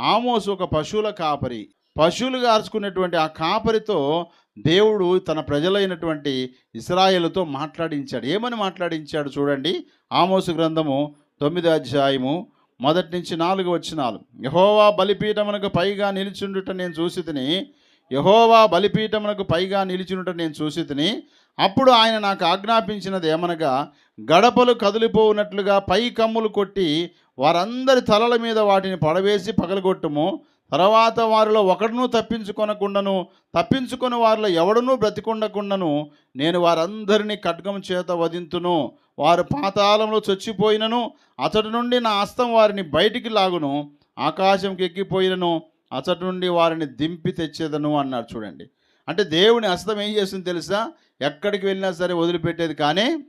ఆమోసు ఒక పశువుల కాపరి. పశువులు గార్చుకునేటువంటి ఆ కాపరితో దేవుడు తన ప్రజలైనటువంటి ఇస్రాయేలుతో మాట్లాడించాడు. ఏమని మాట్లాడించాడు చూడండి? ఆమోసు గ్రంథము తొమ్మిదో అధ్యాయము మొదటి నుంచి నాలుగు వచ్చినాలు యహోవా బలిపీఠమునకు పైగా నిలిచుండుట నేను చూసి తిని యహోవా బలిపీఠమునకు పైగా నిలిచినుట నేను చూసి తిని అప్పుడు ఆయన నాకు ఆజ్ఞాపించినది ఏమనగా గడపలు కదిలిపోవునట్లుగా పై కమ్ములు కొట్టి వారందరి తలల మీద వాటిని పడవేసి పగలగొట్టుము. తర్వాత వారిలో ఒకడును తప్పించుకొనకుండాను తప్పించుకొని వారిలో ఎవడనూ బ్రతికుండకుండాను నేను వారందరినీ ఖడ్గం చేత వధింతును. వారు పాతాళంలో చొచ్చిపోయినను అతడి నుండి నా హస్తం వారిని బయటికి లాగును ఆకాశంకి ఎక్కిపోయినను అతడి నుండి వారిని దింపి తెచ్చేదను అన్నారు చూడండి. అంటే దేవుని హస్తం ఏం చేస్తుంది తెలుసా? ఎక్కడికి వెళ్ళినా సరే వదిలిపెట్టేది కానీ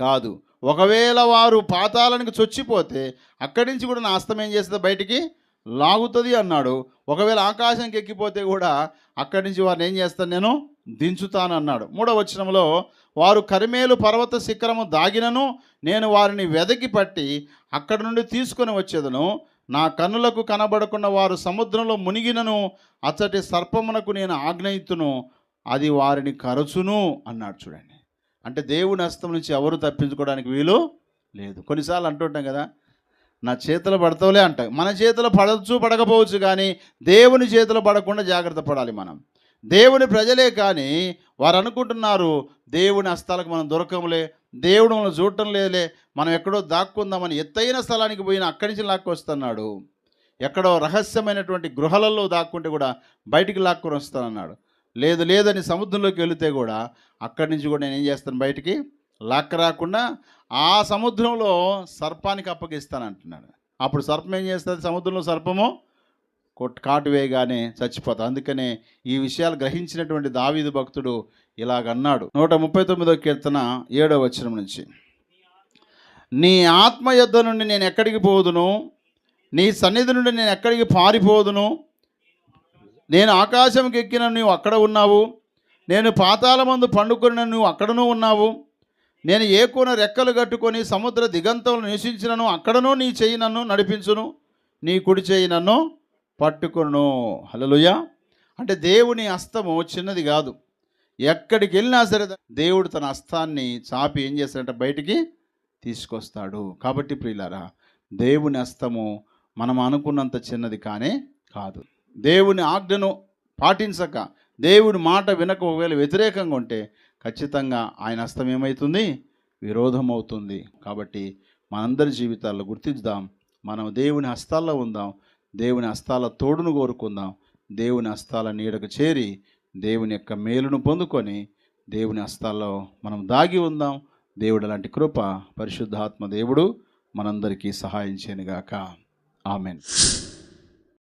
కాదు. ఒకవేళ వారు పాతాలనికి చొచ్చిపోతే అక్కడి నుంచి కూడా నా హస్తం ఏం చేస్తుంది? బయటికి లాగుతుంది అన్నాడు. ఒకవేళ ఆకాశంకి ఎక్కిపోతే కూడా అక్కడి నుంచి వారిని ఏం చేస్తాను నేను? దించుతాను అన్నాడు. మూడవ వచనంలో వారు కరిమేలు పర్వత శిఖరము దాగినను నేను వారిని వెదకి పట్టి అక్కడి నుండి తీసుకొని వచ్చేదను. నా కన్నులకు కనబడుకున్న వారు సముద్రంలో మునిగినను అచ్చటి సర్పమునకు నేను ఆగ్నయితును అది వారిని కరచును అన్నాడు చూడండి. అంటే దేవుని హస్తం నుంచి ఎవరు తప్పించుకోవడానికి వీలు లేదు. కొన్నిసార్లు అంటుంటాం కదా నా చేతులు పడతావులే అంట. మన చేతులు పడవచ్చు పడకపోవచ్చు కానీ దేవుని చేతులు పడకుండా జాగ్రత్త పడాలి మనం. దేవుని ప్రజలే కానీ వారు అనుకుంటున్నారు దేవుని హస్తాలకు మనం దొరకములే దేవుడు మనం చూడటం లేదులే మనం ఎక్కడో దాక్కుందామని ఎత్తైన స్థలానికి పోయిన అక్కడి నుంచి లాక్కొస్తున్నాడు. ఎక్కడో రహస్యమైనటువంటి గృహాలలో దాక్కుంటే కూడా బయటికి లాక్కొని వస్తానన్నాడు. లేదు లేదని సముద్రంలోకి వెళితే కూడా అక్కడి నుంచి కూడా నేను ఏం చేస్తాను బయటికి? లాక్క రాకుండా ఆ సముద్రంలో సర్పానికి అప్పగిస్తానంటున్నాడు. అప్పుడు సర్పం ఏం చేస్తుంది? సముద్రంలో సర్పము కొట్ కాటు వేయగానే చచ్చిపోతా అందుకనే ఈ విషయాలు గ్రహించినటువంటి దావీదు భక్తుడు ఇలాగన్నాడు నూట ముప్పై తొమ్మిదో కీర్తన ఏడో వచనం నుంచి. నీ ఆత్మ యుద్ధ నుండి నేను ఎక్కడికి పోదును? నీ సన్నిధి నుండి నేను ఎక్కడికి పారిపోదును? నేను ఆకాశంకి ఎక్కిన నువ్వు అక్కడ ఉన్నావు. నేను పాతాళమందు పండుకున్న నువ్వు అక్కడనూ ఉన్నావు. నేను ఏ కోన రెక్కలు కట్టుకొని సముద్ర దిగంతంలో నివసించినను అక్కడనూ నీ చెయ్యి నన్ను నడిపించును. నీ కుడి చెయ్యి నన్ను పట్టుకును హలలుయ అంటే దేవుని హస్తము చిన్నది కాదు. ఎక్కడికి వెళ్ళినా సరే దేవుడు తన హస్తాన్ని చాపి ఏం చేస్తాడంటే బయటికి తీసుకొస్తాడు. కాబట్టి ప్రియులారా దేవుని హస్తము మనం అనుకున్నంత చిన్నది కానే కాదు. దేవుని ఆజ్ఞను పాటించక దేవుని మాట వినక ఒకవేళ వ్యతిరేకంగా ఉంటే ఖచ్చితంగా ఆయన హస్తం ఏమవుతుంది విరోధం అవుతుంది కాబట్టి మనందరి జీవితాల్లో గుర్తించుదాం మనం దేవుని హస్తాల్లో ఉందాం దేవుని హస్తాల తోడును కోరుకుందాం దేవుని హస్తాల నీడకు చేరి దేవుని యొక్క మేలును పొందుకొని దేవుని హస్తాల్లో మనం దాగి ఉందాం దేవుడు అలాంటి కృప పరిశుద్ధాత్మ దేవుడు మనందరికీ సహాయం చేయనుగాక. ఆమెన్.